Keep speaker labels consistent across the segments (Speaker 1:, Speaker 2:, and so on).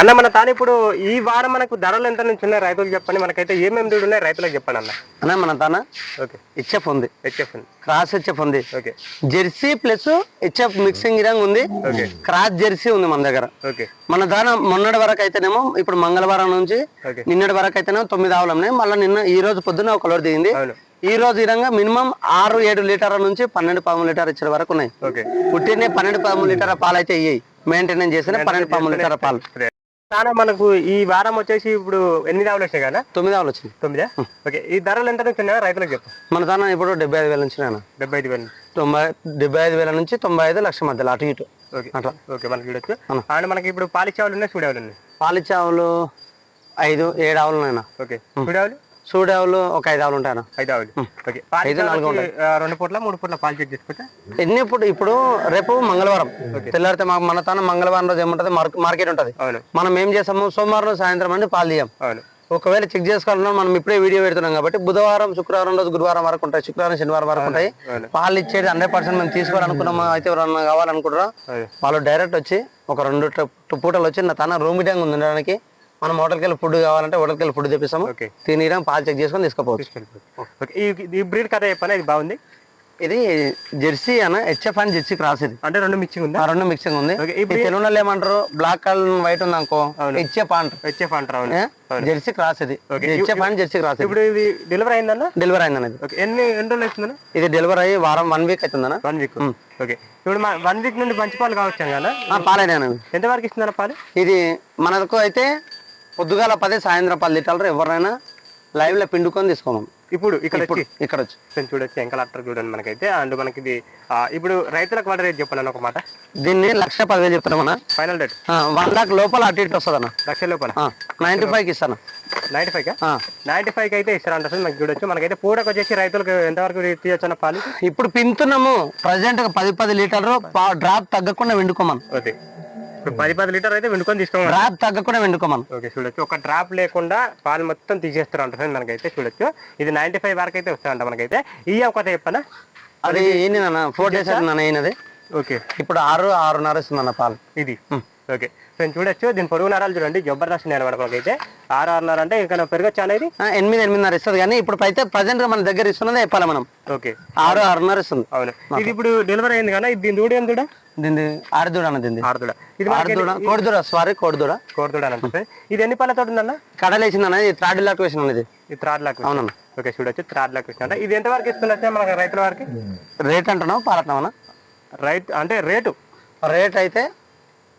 Speaker 1: అన్న మన తాను ఇప్పుడు ఈ వారం మనకు ధరలు ఎంత నుంచి ఉన్నాయి? రైతులకు చెప్పండి. మనకైతే ఏమేమి దూడు ఉన్నాయి? రైతులకు చెప్పండి అన్న.
Speaker 2: అన్న మన తాన?
Speaker 1: ఓకే.
Speaker 2: హెచ్ఎఫ్ ఉంది.
Speaker 1: హెచ్ఎఫ్
Speaker 2: క్రాస్ హెచ్ఎఫ్ ఉంది.
Speaker 1: Okay.
Speaker 2: Jersey plus HF mixing ఇరంగ్ ఉంది.
Speaker 1: ఓకే.
Speaker 2: క్రాస్ జెర్సీ ఉంది మన దగ్గర.
Speaker 1: ఓకే.
Speaker 2: మన దాన మొన్నటి వరకు అయితేనేమో ఇప్పుడు మంగళవారం నుంచి నిన్నటి వరకు అయితేనేమో తొమ్మిది ఆవులు ఉన్నాయి. మళ్ళీ నిన్న ఈ రోజు పొద్దున్న ఒక లోడ్ దిగింది. ఈ రోజు ఈ రంగా మినిమం ఆరు ఏడు లీటర్ల నుంచి పన్నెండు పాము లీటర్ ఇచ్చే వరకు ఉన్నాయి.
Speaker 1: ఓకే.
Speaker 2: పుట్టినే పన్నెండు పాము లీటర్ పాలు అయితే ఇయ్యాయి. మెయింటెనెన్స్ చేసిన పన్నెండు పాము లీటర్ పాలు.
Speaker 1: తాను మనకు ఈ వారం వచ్చేసి ఇప్పుడు ఎన్ని ఆవులు వచ్చాయి కదా?
Speaker 2: తొమ్మిది ఆవులు వచ్చినాయి.
Speaker 1: తొమ్మిదా? ఓకే ఈ ధరలు ఎంత నుంచి ఉన్నాయో రైతులకు చెప్పు.
Speaker 2: మన దాన ఇప్పుడు డెబ్బై ఐదు వేల నుంచి నాన్న.
Speaker 1: డెబ్బై ఐదు వేలు
Speaker 2: తొంభై డెబ్బై ఐదు వేల నుంచి తొంభై ఐదు లక్షల మధ్యలో అటు ఇటు.
Speaker 1: ఓకే
Speaker 2: అట్లా.
Speaker 1: ఓకే మనకి చూడొచ్చు. అండ్ మనకి ఇప్పుడు పాలిచ్చే ఆవులు ఉన్నాయి సూడావులు ఉన్నాయి.
Speaker 2: పాలిచ్చే ఆవులు ఐదు ఏడు ఆవులు ఉన్నాయన్న
Speaker 1: ఓకే సూడావులు
Speaker 2: సూడి ఆవులు ఒక ఐదు ఆవులు ఉంటాయన్న
Speaker 1: ఐదు ఆవులు ఓకే పాలిచ్చే
Speaker 2: నాలుగు
Speaker 1: ఆ, రెండు పూట్ల మూడు పూట్ల పాలు చెక్ చేసుకోవచ్చా
Speaker 2: ఎన్ని ఇప్పుడు ఇప్పుడు రేపు మంగళవారం. తెల్లారితే మాకు మన తాన మంగళవారం రోజు ఏముంటది? మార్క్- మార్కెట్ ఉంటది. మనం ఏం చేస్తాము? సోమవారం సాయంత్రం అండి పాలు తీయం. ఒకవేళ చెక్ చేసుకోవాలన్నా మనం ఇప్పుడే వీడియో పెడుతున్నాం కాబట్టి బుధవారం శుక్రవారం రోజు గురువారం వరకు ఉంటాయి. శుక్రవారం శనివారం వరకు ఉంటాయి. పాలు ఇచ్చేది హండ్రెడ్ పర్సెంట్ మేము తీసుకోవాలనుకున్నాము? అయితే ఎవరన్నా కావాలనుకుంటారా? వాళ్ళు డైరెక్ట్ వచ్చి ఒక రెండు పూటలు వచ్చి నా తన రూమ్ మీటింగ్ ఉంది ఉండడానికి. మనం హోటల్కి వెళ్ళి ఫుడ్ కావాలంటే హోటల్కి వెళ్ళి ఫుడ్ తెప్పిస్తాము. తినడం పాలు చెక్ చేసుకొని తీసుకోపోవచ్చు.
Speaker 1: ఈ బ్రీడ్ కథ చెప్పాను? ఇది బాగుంది?
Speaker 2: ఇది జెర్సీ అన్న హెచ్ఎఫ్ అని జెర్సీ క్రాస్ ఇది.
Speaker 1: అంటే రెండు మిక్సింగ్ ఉందా?
Speaker 2: రెండు మిక్సింగ్ ఉంది. తెలుగులో ఏమంటారు? బ్లాక్ కలర్ వైట్ ఉంది అనుకో. హెచ్ఎఫ్ అంటారు.
Speaker 1: హెచ్ఎఫ్ అంటారు?
Speaker 2: జెర్సీ క్రాస్ ఇది. హెచ్ఎఫ్ అని జెర్సీ క్రాస్
Speaker 1: ఇప్పుడు ఇది డెలివరీ అయిందన్న
Speaker 2: డెలివరీ అయింది అనేది
Speaker 1: ఓకే. ఎన్ని ఎన్ని రోజులు అవుతుందన్న
Speaker 2: ఇది డెలివరీ అయ్యి వారం వన్ వీక్ అవుతుందన్న
Speaker 1: వన్ వీక్. ఓకే. ఇప్పుడు వన్ వీక్ నుండి మంచి పాలు కావచ్చు కదా
Speaker 2: పాలైనా అనేది
Speaker 1: ఎంతవరకు ఇస్తుందన్న పాలు?
Speaker 2: ఇది మనకు అయితే పొద్దుగాల పది సాయంత్రం పది లీటర్లు ఎవరైనా లైవ్లో పిండుకొని తీసుకోమం.
Speaker 1: ఇప్పుడు ఇక్కడ వచ్చి
Speaker 2: ఇక్కడ వచ్చి.
Speaker 1: చూడొచ్చు ఎంకల్ అట్టర్ చూడండి మనకైతే. అండ్ మనకి ఇది ఇప్పుడు రైతులకు వాటర్ రేట్ చెప్పాను ఒక మాట.
Speaker 2: దీన్ని లక్ష పదివేలు చెప్తాను మన
Speaker 1: ఫైనల్ రేట్
Speaker 2: వన్ లాక్ లోపల అటు ఇటు వస్తుంది అన్న
Speaker 1: లక్ష లోపల?
Speaker 2: నైన్టీ ఫైవ్కి ఇస్తాను.
Speaker 1: Ninety five. నైన్టీ ఫైవ్ అయితే ఇస్తారంట సార్ మనకి చూడొచ్చు. మనకైతే పూటకు వచ్చేసి రైతులకు ఎంతవరకు తీయొచ్చు అన్న పాలు
Speaker 2: ఇప్పుడు పింతున్నాము ప్రజెంట్ పది పది లీటర్లు డ్రాప్ తగ్గకుండా వెండుకోమను
Speaker 1: ఓకే. ఇప్పుడు పది పది లీటర్ అయితే వండుకొని తీసుకోమని.
Speaker 2: డ్రాప్ తగ్గకుండా వెండుకోమను
Speaker 1: ఓకే చూడొచ్చు. ఒక డ్రాప్ లేకుండా పాలు మొత్తం తీసేస్తారు అంటారు మనకైతే చూడొచ్చు. ఇది నైన్టీ ఫైవ్ వరకు అయితే వస్తాయంట మనకైతే. ఈ ఒక చెప్పనా?
Speaker 2: అది ఏంటి ఫోర్ డేస్ అయినది
Speaker 1: ఓకే.
Speaker 2: ఇప్పుడు ఆరు ఆరున్నర ఇస్తుంది అన్న పాలు.
Speaker 1: ఇది. ఓకే. నేను చూడొచ్చు దీని పొరుగు నరాలు చూడండి జబర్దస్త్ నేను అనమాట మనకైతే. ఆరు ఆరున్నర అంటే ఇంకా పెరగచ్చు అనేది
Speaker 2: ఎనిమిది ఎనిమిదిన్నర ఇస్తుంది కానీ ఇప్పుడు అయితే ప్రజెంట్ మన దగ్గర ఇస్తున్నదే చెప్పాలి మనం.
Speaker 1: ఓకే.
Speaker 2: ఆరు ఆరున్నర ఇస్తుంది.
Speaker 1: అవును. ఇది ఇప్పుడు డెలివరీ అయింది కదా ఇది దీని దూడ ఏం దూడ?
Speaker 2: దీన్ని ఆరుదూడ అన్న దీన్ని
Speaker 1: ఆరుదూడ. ఇది
Speaker 2: ఆరుదూడ. కోడిదూడ సారీ కోడిదూడ.
Speaker 1: కోరదూడ అని ఇది ఎన్ని పళ్ళతో ఉందన్న?
Speaker 2: కడలేసింది అన్న ఇది థర్డ్ లాక్వేషన్ అనేది
Speaker 1: ఇది త్రాడ్ లాక్
Speaker 2: అవునన్న.
Speaker 1: ఓకే చూడొచ్చు. త్రాడ్ లాక్ అంటే ఇది ఎంత వరకు ఇస్తున్నా మనకి రైతుల వారికి?
Speaker 2: రేట్ అంటున్నావు పాలట్నామన్నా
Speaker 1: రైతు అంటే రేటు?
Speaker 2: రేట్ అయితే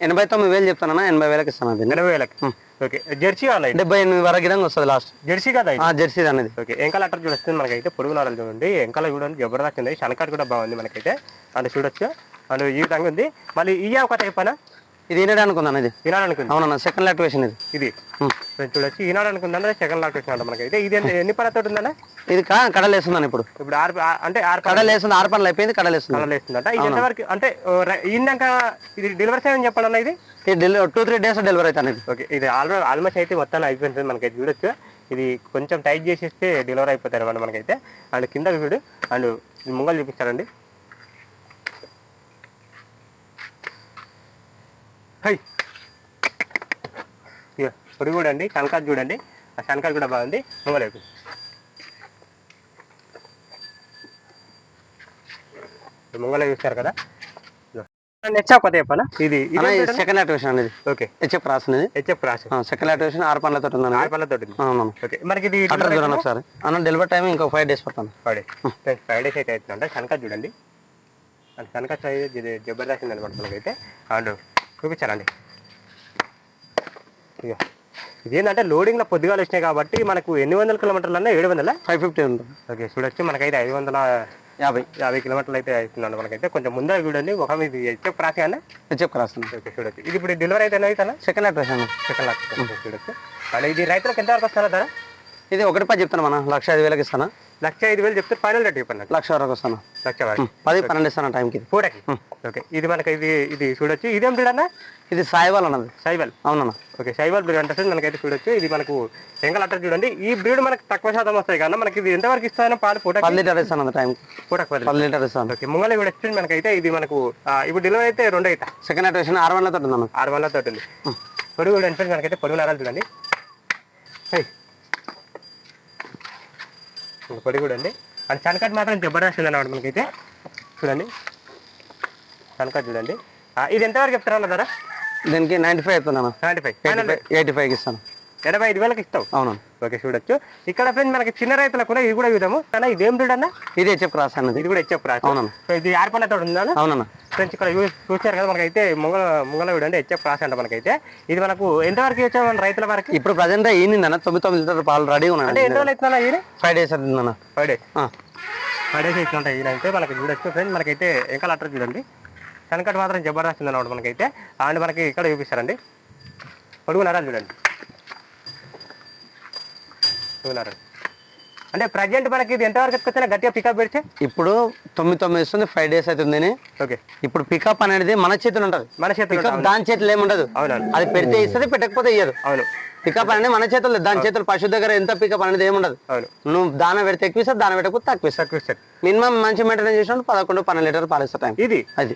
Speaker 2: ఎనభై తొమ్మిది వేలు చెప్తానన్నా ఎనభై వేలకు ఇస్తాను దీన్ని.
Speaker 1: ఎనభై వేలకి. ఓకే జెర్సీ కావాలి ఇది
Speaker 2: డెబ్బై ఎనిమిది వరకు గిరంగా వస్తుంది లాస్ట్
Speaker 1: జెర్సీ కదా
Speaker 2: జెర్సీ అనేది
Speaker 1: ఓకే ఎంకల్ అట్టర్ చూడొచ్చు? మనకైతే పొడుగు నారలు చూడండి. ఎంకల చూడండి? జబర్దస్త్ ఉంది కూడా బాగుంది మనకైతే. అంటే చూడొచ్చు. అండ్ ఈ విధంగా ఉంది. మళ్ళీ ఈ ఒక చెప్పనా?
Speaker 2: ఇది ఈనాడు అనుకుందాను ఇది.
Speaker 1: ఈనాడనుకుంది
Speaker 2: అవునన్నా సెకండ్ లాక్వేషన్ ఇది.
Speaker 1: ఇది. చూడొచ్చు. ఈనాడనుకుందా సెకండ్ లాక్ వచ్చినట్టు మనకైతే ఇది ఎన్ని- ఎన్ని పళ్ళతో ఉందన్న?
Speaker 2: ఇది కడలేస్తుందని ఇప్పుడు.
Speaker 1: ఇప్పుడు ఆరు అంటే ఆరు
Speaker 2: కడలేస్తుంది ఆరు పనులు అయిపోయింది కడలేస్తుంది.
Speaker 1: కలర్లు వేస్తుందంట ఇది ఎంతవరకు అంటే ఈనాక ఇది డెలివరీ చేయమని చెప్పండి ఇది?
Speaker 2: టూ త్రీ డేస్ డెలివరీ అవుతాను ఇది
Speaker 1: ఓకే ఇది ఆల్రెడీ ఆల్మోస్ట్ అయితే మొత్తం అయిపోయింది మనకైతే చూడొచ్చు. ఇది కొంచెం టైట్ చేసేస్తే డెలివరీ అయిపోతారు అనమాట మనకైతే. అండ్ కింద చూడు. అండ్ ముంగలు చూపిస్తారండి. హై. ఇక పొడి చూడండి కనకాలు చూడండి. ఆ కనకాలు కూడా బాగుంది. చూపి ముంగలు చూస్తారు కదా? ఇది
Speaker 2: అన్న
Speaker 1: ఇది
Speaker 2: ఇది సెకండ్ అనేది
Speaker 1: ఓకే.
Speaker 2: హెచ్ఎఫ్
Speaker 1: హెచ్ఎఫ్
Speaker 2: సెకండ్ ఆరు
Speaker 1: ఓకే. మనకి ఇది
Speaker 2: అటర్ చూడండి ఒకసారి. అన్న డెలివరీ టైం ఇంకో ఫైవ్ డేస్ పడతాను
Speaker 1: ఫైవ్ డేస్ ఫైవ్ డేస్ అయితే అవుతుందంట. కనక చూడండి. కనక జబర్దస్త్ అనమాట మనకైతే. అండ్ చూపించారండి ఇక ఇదేంటంటే లోడింగ్లో పొద్దుగాలు వచ్చినాయి కాబట్టి మనకు ఎన్ని వందల కిలోమీటర్లు అన్నా ఏడు వందల?
Speaker 2: ఫైవ్ ఫిఫ్టీ ఉంటుంది
Speaker 1: ఓకే చూడొచ్చు. మనకైతే ఐదు వందల
Speaker 2: యాభై.
Speaker 1: యాభై కిలోమీటర్లు అయితే అవుతుందండి మనకైతే. కొంచెం ముందర చూడండి. ఒక ఇది హెచ్ఎఫ్ ప్రాసెస్ అన్న
Speaker 2: హెచ్ఎఫ్ రాస్
Speaker 1: ఓకే చూడొచ్చు. ఇది ఇప్పుడు డెలివరీ అయితే అవుతానా?
Speaker 2: సెకండ్ లాక్వేషన్
Speaker 1: సెకండ్ లాక్ చూడొచ్చు. అండ్ ఇది రైతులకు ఎంత వరకు వస్తారా ధర?
Speaker 2: ఇది ఒకటి పది చెప్తాను మన లక్ష ఐదు వేలకు ఇస్తాను?
Speaker 1: లక్ష ఐదు వేలు చెప్తే ఫైనల్ రేట్ చెప్పండి.
Speaker 2: లక్ష వరకు వస్తాను?
Speaker 1: లక్ష వరకు.
Speaker 2: పది పన్నెండు ఇస్తాను టైంకి ఇది.
Speaker 1: పూటకి. ఓకే ఇది మనకి ఇది ఇది చూడొచ్చు. ఇదేం బ్రీడ్ అన్న?
Speaker 2: ఇది సాయివాల్ అన్నది.
Speaker 1: సైబల్
Speaker 2: అవునన్న.
Speaker 1: ఓకే సైబల్ బ్రీడ్ అంటే మనకైతే చూడొచ్చు. ఇది మనకు ఎంగల్ అట్టర్ చూడండి. ఈ బ్రీడ్ మనకు తక్కువ శాతం వస్తాయి కానీ మనకి ఇది ఎంతవరకు ఇస్తానో పాలు పూటకి?
Speaker 2: పది లీటర్ ఇస్తాను టైంకి.
Speaker 1: పూటకు పది
Speaker 2: పది లీటర్. ఇస్తాను.
Speaker 1: ఓకే ముంగల కూడా వచ్చింది మనకైతే ఇది మనకు ఇప్పుడు డెలివరీ అయితే రెండు అవుతా
Speaker 2: సెకండ్ లాక్వేషన్ ఆరు వందలతో ఉందన్న
Speaker 1: ఆరు వందల తోటి ఉంది పొడుగు ఫ్రెండ్స్ మనకైతే పొడుగు నరాలు చూడండి. పొడుగు చూడండి అండ్. చనకట్ మాత్రం జబర్దస్త్ ఉంది అన్నమాట మనకైతే. చూడండి. చనకట్ చూడండి. ఇది ఎంతవరకు చెప్తారా ధర?
Speaker 2: దీనికి నైన్టీ ఫైవ్. అవుతున్నాను
Speaker 1: ninety five
Speaker 2: eighty five eighty ఫైవ్కి ఇస్తాను.
Speaker 1: ఎనభై ఐదు వేలకు ఇస్తావు.
Speaker 2: అవును.
Speaker 1: ఓకే చూడొచ్చు. ఇక్కడ ఫ్రెండ్స్ మనకి చిన్న రైతులకు కూడా ఇది కూడా చూద్దాము కానీ ఇదేం బ్రీడ్ అన్న?
Speaker 2: ఇది హెచ్ఎఫ్ క్రాస్ అన్నది.
Speaker 1: ఇది కూడా హెచ్ఎఫ్ రాసు
Speaker 2: అవునన్నా.
Speaker 1: సో ఇది ఆర్పల్లతో ఉందా
Speaker 2: అవునన్నా.
Speaker 1: ఫ్రెండ్స్ ఇక్కడ చూ- చూశారు కదా మనకైతే ముంగల ముంగల వీడు అంటే హెచ్ఎఫ్ క్రాస్ అంట మనకైతే. ఇది మనకు ఎంతవరకు వచ్చాము మన రైతుల వరకు?
Speaker 2: ఇప్పుడు ప్రజెంట్ ఈనిందన్న తొమ్మిది తొమ్మిది లీటర్ పాలు రెడీ
Speaker 1: అంటే
Speaker 2: ఉన్నాయి
Speaker 1: ఎన్ని రోజులు అవుతుందా ఇది
Speaker 2: ఫైవ్ డేస్ అవుతుందన్న
Speaker 1: ఫైవ్ డేస్ ఫైవ్ డేస్ అవుతుంటాయి ఇది అయితే. మనకి చూడొచ్చు ఫ్రెండ్స్ మనకైతే ఇంకా లెటర్ చూడండి. కనకట్ మాత్రం జబర్దస్త్ ఉంది అన్నమాట మనకైతే. అండ్ మనకి ఇక్కడ చూపిస్తారండి. పొడుగు నరాలు చూడండి. నరాలు అంటే ప్రజెంట్ మనకి ఇది ఎంతవరకు ఎత్తుకొచ్చినా గట్టిగా పికప్ పెడితే?
Speaker 2: ఇప్పుడు తొమ్మిది తొమ్మిది ఇస్తుంది ఫైవ్ డేస్ అవుతుంది
Speaker 1: ఓకే
Speaker 2: ఇప్పుడు పికప్ అనేది మన చేతులు ఉంటుంది.
Speaker 1: మన చేతిలో
Speaker 2: దాని చేతులు ఏముండదు.
Speaker 1: అవునవును.
Speaker 2: అది పెడితే ఇస్తుంది పెట్టకపోతే ఇయ్యదు.
Speaker 1: అవును.
Speaker 2: పికప్ అనేది మన చేతుల్లో దాని చేతులు పశువు దగ్గర ఎంత పికప్ అనేది ఏముండదు. నువ్వు దాన పెడితే ఎక్కువ దాన పెట్టకపోతే తక్కువ
Speaker 1: తక్కువ ఇస్తారు
Speaker 2: మినిమం మంచి మెయింటెనెన్స్ చేసినప్పుడు పదకొండు పన్నెండు లీటర్ పాలు ఇస్తా టైం
Speaker 1: ఇది?
Speaker 2: అది.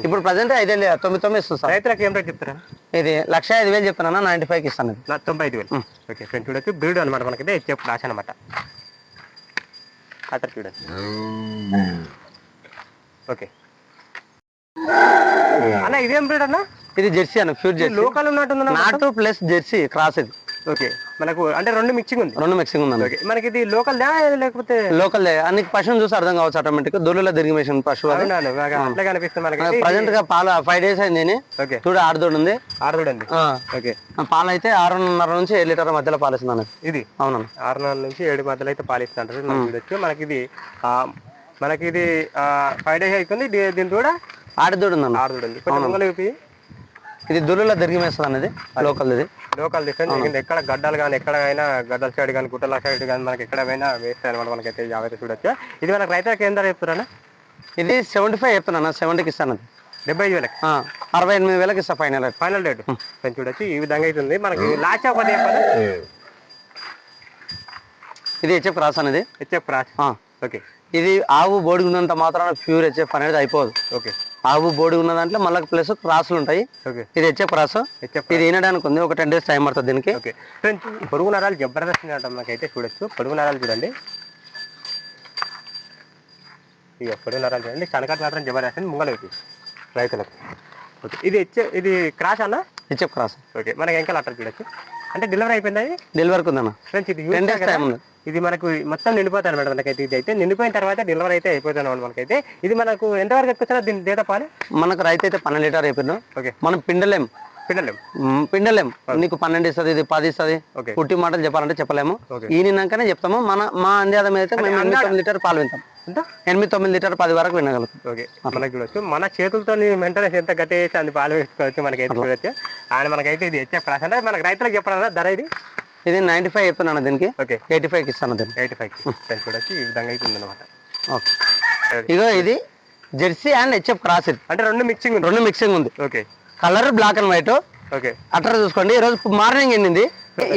Speaker 2: ఇప్పుడు ప్రజెంట్ ఐదే లే- తొమ్మిది తొమ్మిది ఇస్తుంది సార్.
Speaker 1: రైతులకు ఏం రేట్ చెప్తారా?
Speaker 2: ఇది లక్ష ఐదు వేలు చెప్తున్నా నైన్టీ ఫైవ్కి ఇస్తాను
Speaker 1: తొంభై ఐదు వేలు. ఓకే ఫ్రెండ్స్ చూడొచ్చు. బ్రీడ్ అనమాట మనకైతే హెచ్ఎఫ్ రాసి అనమాట అతను చూడండి. ఓకే అన్న ఇదేం బ్రీడ్ అన్న?
Speaker 2: ఇది జెర్సీ అన్న ప్యూర్ జెర్సీ.
Speaker 1: లోకల్ ఉన్నట్టుంది అన్న
Speaker 2: నాటు ప్లస్ జెర్సీ క్రాస్ ఇది.
Speaker 1: ఓకే. మనకు అంటే రెండు మిక్సింగ్ ఉంది.
Speaker 2: రెండు మిక్సింగ్ ఉందన్న.
Speaker 1: ఓకే. మనకి ఇది లోకల్ దా లేకపోతే?
Speaker 2: లోకల్ అన్ని పశువుని చూసి అర్థం కావచ్చు ఆటోమేటిక్ దొల్లులో తిరిగి మెషిన్ పశువు
Speaker 1: అట్లా కనిపిస్తుంది మనకి.
Speaker 2: ప్రజెంట్గా పాలు ఫైవ్ డేస్ అయింది.
Speaker 1: ఓకే.
Speaker 2: చూడు ఆరుదోడు ఉంది.
Speaker 1: ఆరు చూడండి
Speaker 2: ఆ,
Speaker 1: ఓకే.
Speaker 2: పాలు అయితే ఆరున్నర నుంచి ఏడు లీటర్ మధ్యలో పాలు ఇస్తుంది
Speaker 1: ఇది?
Speaker 2: అవునన్న.
Speaker 1: ఆరు నెలల నుంచి ఏడు మధ్యలో అయితే మనకి చూడొచ్చు మనకి ఇది ఆ, మనకి ఇది ఫైవ్ డేస్ అవుతుంది దీ- దీని కూడా
Speaker 2: ఆరుదోడు
Speaker 1: చూడండి కొంచెం ముంగలు చూపి
Speaker 2: ఇది దొల్లులో తిరిగి మేస్తుంది అనేది లోకల్ ఇది
Speaker 1: లోకల్ డిఫరెన్స్ ఎక్కడ గడ్డలు కానీ ఎక్కడైనా గడ్డల సైడ్ కానీ గుట్టల సైడ్ కానీ మనకి ఎక్కడైనా వేస్తాయి అనమాట మనకైతే యావైతే చూడొచ్చు. ఇది మనకి రైతులకు ధర చెప్తారా
Speaker 2: ఇది సెవెంటీ ఫైవ్ చెప్తున్నా సెవెంటీకి ఇస్తాను అది
Speaker 1: డెబ్బై ఐదు వేలకి?
Speaker 2: అరవై ఎనిమిది వేలకి ఇస్తా ఫైనల్
Speaker 1: ఫైనల్ రేట్ కొంచెం చూడొచ్చు ఈ విధంగా అవుతుంది. మనకి లాస్ట్ ఒకటి
Speaker 2: ఇది హెచ్ఎఫ్ క్రాస్ అనేది
Speaker 1: హెచ్ఎఫ్ రాసి
Speaker 2: ఆ,
Speaker 1: ఓకే.
Speaker 2: ఇది ఆవు బోడి ఉన్నంత మాత్రాన ప్యూర్ హెచ్ఎఫ్ అనేది అయిపోదు.
Speaker 1: ఓకే.
Speaker 2: ఆవు బోడి ఉన్న దాంట్లో మళ్ళీ ప్లస్ క్రాసులు ఉంటాయి.
Speaker 1: ఓకే
Speaker 2: ఇది హెచ్ఎఫ్ క్రాస్
Speaker 1: హెచ్ఎఫ్
Speaker 2: ఇది వినడానికి ఉంది. ఒక టెన్ డేస్ టైం పడుతుంది దీనికి.
Speaker 1: పొడుగు నరాలు జబర్దస్త్ అంటాం మనకైతే చూడొచ్చు. పొడుగు నరాలు చూడండి. ఇక పొడుగు నరాలు చూడండి. కనకట్ మాత్రం జబర్దస్త్ ముంగలు రైతులకు. ఓకే ఇది హెచ్ ఇది క్రాష్ అన్న?
Speaker 2: HF cross.
Speaker 1: ఓకే మనకి ఇంకా లెటర్ చూడొచ్చు? అంటే డెలివరీ అయిపోయిందా ఇది?
Speaker 2: డెలివరీకి ఉందన్న
Speaker 1: ఫ్రెండ్స్ ఇది
Speaker 2: టెన్
Speaker 1: యూజ్
Speaker 2: డేస్ టైం ఉంది.
Speaker 1: ఇది మనకు మొత్తం నిండిపోతాయి అనమాట మనకైతే ఇది అయితే. నిండిపోయిన తర్వాత డెలివరీ అయితే అయిపోతుంది అనమాట మనకైతే. ఇది మనకు ఎంతవరకు ఎక్కువ దీని డేటా పాలు?
Speaker 2: మనకు రైతు అయితే పన్నెండు లీటర్ అయిపోయింది
Speaker 1: ఓకే
Speaker 2: మనం పిండలేం.
Speaker 1: పిండలేం.
Speaker 2: పిండలేం. నీకు పన్నెండు ఇస్తుంది ఇది పది ఇస్తుంది. పుట్టి మాటలు చెప్పాలంటే చెప్పలేము. ఈనినాకనే చెప్తాము. మన మా అందాదం అయితే మేము ఎనిమిది తొమ్మిది లీటర్ పాలు వింటాం. ఎనిమిది తొమ్మిది లీటర్ పది వరకు వినగలుగుతాం.
Speaker 1: ఓకే. మనకి చూడొచ్చు. మన చేతులతో మెయింటెనెన్స్ ఎంత గట్టి అన్ని పాలు వేసుకోవచ్చు మనకైతే చూడొచ్చు. అండ్ మనకైతే ఇది హెచ్ఎఫ్ క్లాస్ అంటే మనకి రైతులకు చెప్పడం ధర ఇది?
Speaker 2: ఇది నైన్టీ ఫైవ్ చెప్తున్నాను దీనికి.
Speaker 1: ఓకే.
Speaker 2: ఎయిటీ ఫైవ్కి ఇస్తాను దీనికి.
Speaker 1: ఎయిటీ ఫైవ్ చూడొచ్చు. ఈ విధంగా అయితే ఉందన్నమాట.
Speaker 2: ఓకే. ఇగో ఇది జెర్సీ అండ్ హెచ్ఎఫ్ క్రాస్ ఇది.
Speaker 1: అంటే రెండు మిక్సింగ్
Speaker 2: రెండు మిక్సింగ్ ఉంది.
Speaker 1: Okay.
Speaker 2: Colour black and white.
Speaker 1: Okay.
Speaker 2: అట్లా చూసుకోండి. ఈ రోజు మార్నింగ్ ఎండింది.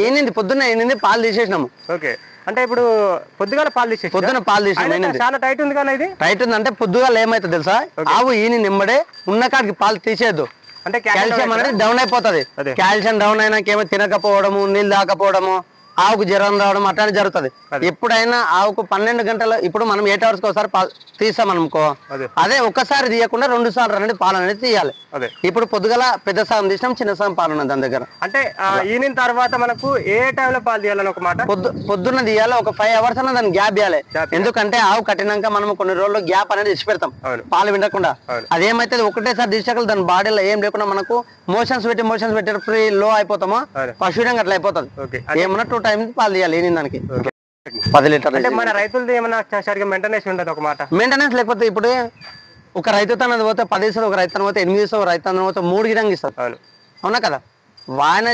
Speaker 2: ఏంది పొద్దున్న ఎండింది పాలు తీసేసినాము.
Speaker 1: ఓకే. అంటే ఇప్పుడు పొద్దుగాల పాలు తీసేసి
Speaker 2: పొద్దున్న పాలు తీసినాము ఏంది
Speaker 1: చాలా టైట్ ఉంది కానీ ఇది?
Speaker 2: రైట్ ఉందంటే పొద్దుగాల ఏమైతుంది తెలుసా? ఆవు ఈని నిమ్మడే ఉన్న కాడికి పాలు తీసేయద్దు.
Speaker 1: అంటే
Speaker 2: కాల్షియం అనేది డౌన్ అయిపోతుంది. కాల్షియం డౌన్ అయినాక ఏమో తినకపోవడము నీళ్ళు తాకపోవడము ఆవుకు జ్వరం రావడం అట్లానే జరుగుతుంది. ఎప్పుడైనా ఆవుకు పన్నెండు గంటలు ఇప్పుడు మనం ఎయిట్ అవర్స్కి ఒకసారి తీస్తాం అనుకో
Speaker 1: అదే.
Speaker 2: ఒక్కసారి తీయకుండా రెండు సార్లు అనేది పాలు అనేది తీయాలి. ఇప్పుడు పొద్దుగల పెద్ద సగం తీసినాం చిన్న సగం పాలు ఉన్నది దాని దగ్గర.
Speaker 1: అంటే ఈనిన తర్వాత మనకు ఏ టైంలో పాలు తీయాలని ఒక మాట?
Speaker 2: పొద్దు పొద్దున్న తీయాలి ఒక ఫైవ్ అవర్స్ అన్న దాన్ని గ్యాప్ ఇవ్వాలి ఎందుకంటే ఆవు కట్టినాక మనం కొన్ని రోజులు గ్యాప్ అనేది ఇచ్చి పెడతాం పాలు వినకుండా. అదేమైతే ఒకటేసారి తీసాక దాని బాడీలో ఏం లేకుండా మనకు మోషన్స్ పెట్టి మోషన్స్ పెట్టి ఫ్రీ లో అయిపోతామో పశువుడంగా అట్లా అయిపోతుంది. ఏమన్నా టూ టైమ్స్ పాలు తీయాలి ఏనింది దానికి. పది లీటర్
Speaker 1: అంటే మన రైతులది ఏమన్నా చ- సరిగ్గా మెయింటెనెన్స్ ఉండదు ఒక మాట.
Speaker 2: మెయింటెనెన్స్ లేకపోతే ఇప్పుడు ఒక రైతు తనది పోతే పది ఇస్తుంది ఒక రైతు పోతే ఎనిమిది ఇస్తుంది ఒక రైతు తనది పోతే మూడు గిడంగా ఇస్తారు
Speaker 1: అవును.
Speaker 2: అవునా కదా? వాయన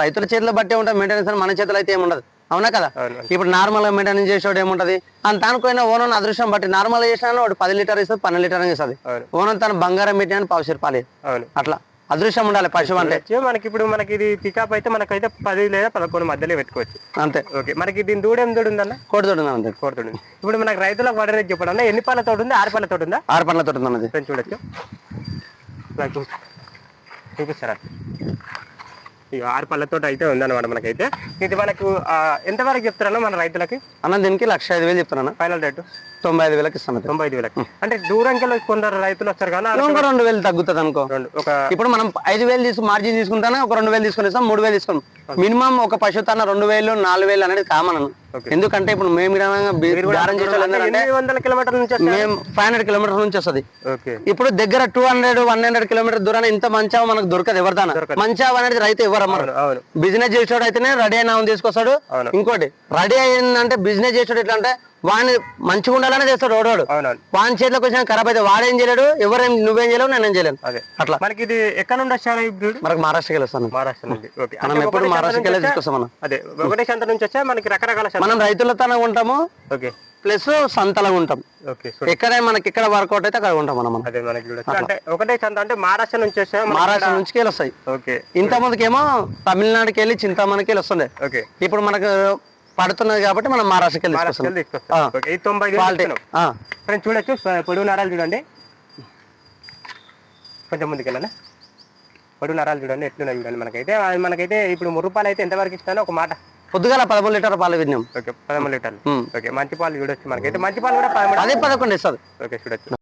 Speaker 2: రైతుల చేతిలో బట్టే ఉంటుంది మెయింటెనెన్స్ అని మన చేతిలో అయితే ఏముండదు. అవునా కదా? ఇప్పుడు నార్మల్గా మెయింటెనెన్స్ చేసేవాడు ఏముంటది? అంత అనుకోయినా ఓనర్ అదృష్టం బట్టి నార్మల్ చేసినా వాడు పది లీటర్ ఇస్తుంది పన్నెండు లీటర్ ఇస్తుంది ఓనర్ తన బంగారం పెట్టిన పావు పాలి
Speaker 1: అవును.
Speaker 2: అట్లా. అదృష్టం ఉండాలి పశువు అంటే.
Speaker 1: మనకి ఇప్పుడు మనకి ఇది పికప్ అయితే మనకైతే పది లేదా పదకొండు మధ్యలో పెట్టుకోవచ్చు.
Speaker 2: అంతే.
Speaker 1: ఓకే మనకి దీని దూడేం దూడు ఉందన్న?
Speaker 2: కోడి తోడు అంతే.
Speaker 1: కోరుతుంది ఇప్పుడు మనకి రైతులకు రేట్ చెప్పడం అన్న. ఎన్ని పళ్ళ తోడు ఉంది? ఆరు పళ్ళ తోడు ఉందా?
Speaker 2: ఆరు పండ్ల తోడు
Speaker 1: ఫ్రెండ్స్ చూడొచ్చు. చూపిస్తారా? ఈ ఆరు పళ్ళతో అయితే ఉందన్నమాట మనకైతే. ఇది మనకు ఎంతవరకు చెప్తారన్నా మన రైతులకి?
Speaker 2: అన్న దీనికి లక్ష ఐదు వేలు చెప్తున్నా
Speaker 1: ఫైనల్ రేటు?
Speaker 2: తొంభై ఐదు వేలకి ఇస్తాను.
Speaker 1: తొంభై ఐదు వేలకి. అంటే దూరంకి కొందరు రైతులు వస్తారు కానీ
Speaker 2: ఇంకో రెండు వేలు తగ్గుతుంది అనుకో.
Speaker 1: ఒక
Speaker 2: ఇప్పుడు మనం ఐదు వేలు తీసుకు మార్జిన్ తీసుకుంటానే? ఒక రెండు వేలు తీసుకుని ఇస్తాం మూడు వేలు తీసుకుని. మినిమం ఒక పశుతన రెండు వేలు నాలుగు వేలు అనేది కామన్ అన్న. ఎందుకంటే ఇప్పుడు మేము
Speaker 1: వందల కిలోమీటర్ల నుంచి
Speaker 2: మేము ఫైవ్ హండ్రెడ్ కిలోమీటర్ నుంచి వస్తుంది. ఇప్పుడు దగ్గర two hundred one hundred kilometer దూరాన ఇంత మంచావ మనకు దొరకదు ఎవరిదానా. మంచావ అనేది రైతు ఎవరు అమ్మరు.
Speaker 1: అవును అవును.
Speaker 2: బిజినెస్ చేసేవాడు అయితేనే రెడీ అయినా తీసుకొస్తాడు. ఇంకోటి రెడీ అయిందంటే బిజినెస్ చేసేవాడు ఎట్లా అంటే వాడిని మంచిగా ఉండాలనే చేస్తాడు ఓడోడు వాని చేతిలోకి వచ్చిన ఖరాబ్ అయితే వాడేం చేయలేడు ఎవరేం నువ్వేం చేయలేవు నేనేం చేయలేను. అట్లా.
Speaker 1: మనకి ఇది ఎక్కడ నుండి వచ్చారు ఈ బ్రీడ్?
Speaker 2: మనకు మహారాష్ట్రకి వెళ్ళొస్తాను
Speaker 1: మహారాష్ట్ర నుండి. ఓకే.
Speaker 2: మనం ఎప్పుడు మహారాష్ట్రకి వెళ్ళి తీసుకొస్తాం?
Speaker 1: అదే ఒకటే సంత నుంచి వచ్చా? మనకి రకరకాల
Speaker 2: మనం రైతులతోనే ఉంటాము.
Speaker 1: ఓకే.
Speaker 2: ప్లస్ సంతలో ఉంటాం. ఎక్కడే మనకి ఇక్కడ వర్కౌట్ అయితే అక్కడ ఉంటాం మనం.
Speaker 1: అంటే ఒకటే సంత అంటే మహారాష్ట్ర నుంచి వచ్చా?
Speaker 2: మహారాష్ట్ర నుంచి వెళ్ళి వస్తాయి
Speaker 1: ఓకే.
Speaker 2: ఇంత ముందుకేమో తమిళనాడుకి వెళ్ళి చింతామణికి వెళ్ళి వస్తుండే
Speaker 1: ఓకే.
Speaker 2: ఇప్పుడు మనకు పడుతున్నది కాబట్టి మనం మహారాష్ట్రకి వెళ్ళి
Speaker 1: ఫ్రెండ్స్ చూడొచ్చు. పొడుగు నరాలు చూడండి. కొంచెం ముందుకెళ్ళండి పొడుగు నరాలు చూడండి ఎట్లున్నాయి చూడండి మనకైతే. మనకైతే ఇప్పుడు మూడు రూపాయలు అయితే ఎంతవరకు ఇస్తానో ఒక మాట.
Speaker 2: పొద్దుగాల పదమూడు లీటర్ పాలు విన్నాం.
Speaker 1: ఓకే పదమూడు లీటర్లు. ఓకే మంచి పాలు చూడొచ్చు మనకైతే. మంచి పాలు కూడా పదమూడు
Speaker 2: అదే పదకొండు ఇస్తుంది.
Speaker 1: ఓకే చూడొచ్చు.